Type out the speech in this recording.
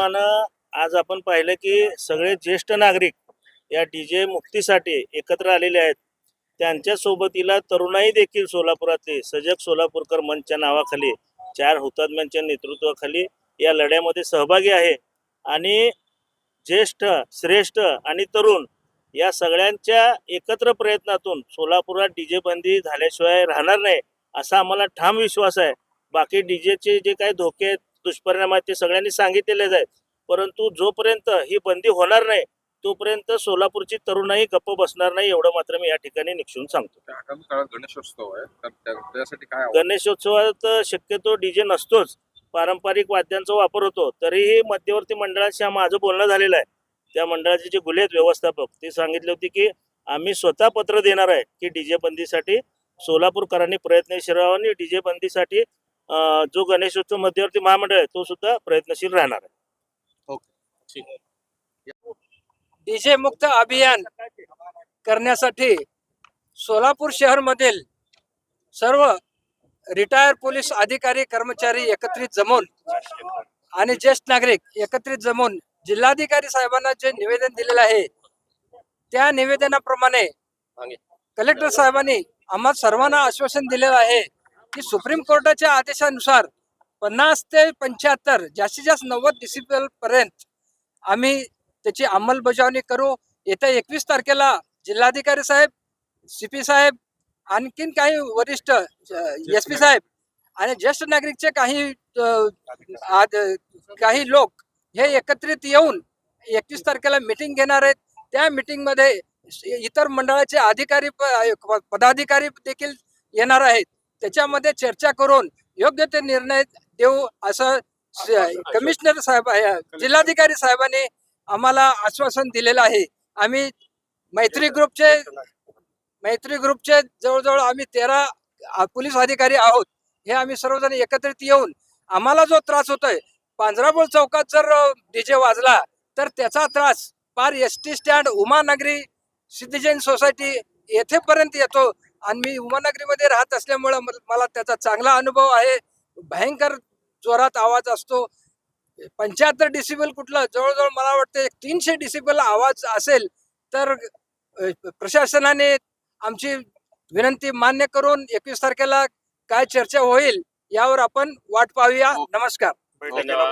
सोलापूरची आज आपण पाहिलं की सगळे ज्येष्ठ नागरिक या डीजे मुक्तीसाठी एकत्र आलेले आहेत. त्यांच्या सोबतीला तरुणाई देखील सोलापुरातले सजग सोलापूरकर मंचच्या नावाखाली. चार हुतात्म्यांच्या नेतृत्वाखाली या लढ्यामध्ये सहभागी आहे. आणि ज्येष्ठ श्रेष्ठ आणि तरुण या सगळ्यांच्या एकत्र प्रयत्नातून सोलापुरात डीजे बंदी झाल्याशिवाय राहणार नाही असा आम्हाला ठाम विश्वास आहे. बाकी डीजेचे जे काही धोके आहेत दुष्परिणाम आहेत ते सगळ्यांनी सांगितलेलेच आहेत. परंतु जोपर्यंत ही बंदी होणार नाही तोपर्यंत सोलापूरची तरुणाई गप्प बसणार नाही एवढं मात्र मी या ठिकाणी निक्षून सांगतो. त्या आगामी काळात गणेशोत्सव आहे तर त्या- त्यासाठी काय आव्हान? गणेशोत्सवात शक्यतो डीजे नसतोच पारंपरिक वाद्यांचा वापर होतो तरीही मध्यवर्ती मंडळाशी हा माझं बोलणं झालेलं आहे. त्या मंडळाचे जे गुले आहेत व्यवस्थापक ते सांगितले होते की आम्ही स्वतः पत्र देणार आहे की डीजे बंदीसाठी सोलापूरकरांनी प्रयत्नशील राहावं आणि डीजे बंदीसाठी अं, जो गणेशोत्सव मध्यवर्ती महामंडळ आहे तो सुद्धा प्रयत्नशील राहणार आहे डीजे मुक्त अभियान करण्यासाठी सोलापूर शहरमधील सर्व रिटायर पोलीस अधिकारी कर्मचारी एकत्रित जमून आणि ज्येष्ठ नागरिक एकत्रित जमून जिल्हाधिकारी साहेबांना जे निवेदन दिलेलं आहे त्या निवेदनाप्रमाणे कलेक्टर साहेबांनी आम्हा सर्वांना आश्वासन दिलेलं आहे की सुप्रीम कोर्टाच्या आदेशानुसार पन्नास ते पंच्याहत्तर जास्तीत जास्त नव्वद डिसिबल पर्यंत आम्ही त्याची अंमलबजावणी करू. येत्या एकवीस तारखेला जिल्हाधिकारी साहेब सीपी साहेब आणखीन काही वरिष्ठ एस पी साहेब आणि ज्येष्ठ नागरिकचे काही काही लोक हे एकत्रित येऊन एकवीस तारखेला मिटिंग घेणार आहेत. त्या meeting मध्ये इतर मंडळाचे अधिकारी पदाधिकारी देखील येणार आहेत. त्याच्यामध्ये चर्चा करून योग्य ते निर्णय देऊ असं कमिशनर साहेब जिल्हाधिकारी साहेबांनी आम्हाला आश्वासन दिलेलं आहे. आम्ही मैत्री ग्रुपचे मैत्री ग्रुपचे जवळजवळ आम्ही तेरा पोलीस अधिकारी आहोत. हे आम्ही सर्वजण एकत्रित येऊन आम्हाला जो त्रास होतोय पांजरापूर चौकात जर डीजे वाजला तर त्याचा त्रास पार S T stand Umanagari Siddhijain society येथेपर्यंत येतो. आणि मी उमानगरीमध्ये राहत असल्यामुळं मला त्याचा चांगला अनुभव आहे. भयंकर जोरात आवाज असतो. पंच्याहत्तर डिसिबल कुठलं? जवळजवळ मला वाटतं तीनशे डिसिबल आवाज असेल तर प्रशासनाने आमची विनंती मान्य करून एकवीस तारखेला काय चर्चा होईल यावर आपण वाट पाहूया. नमस्कार. धन्यवाद.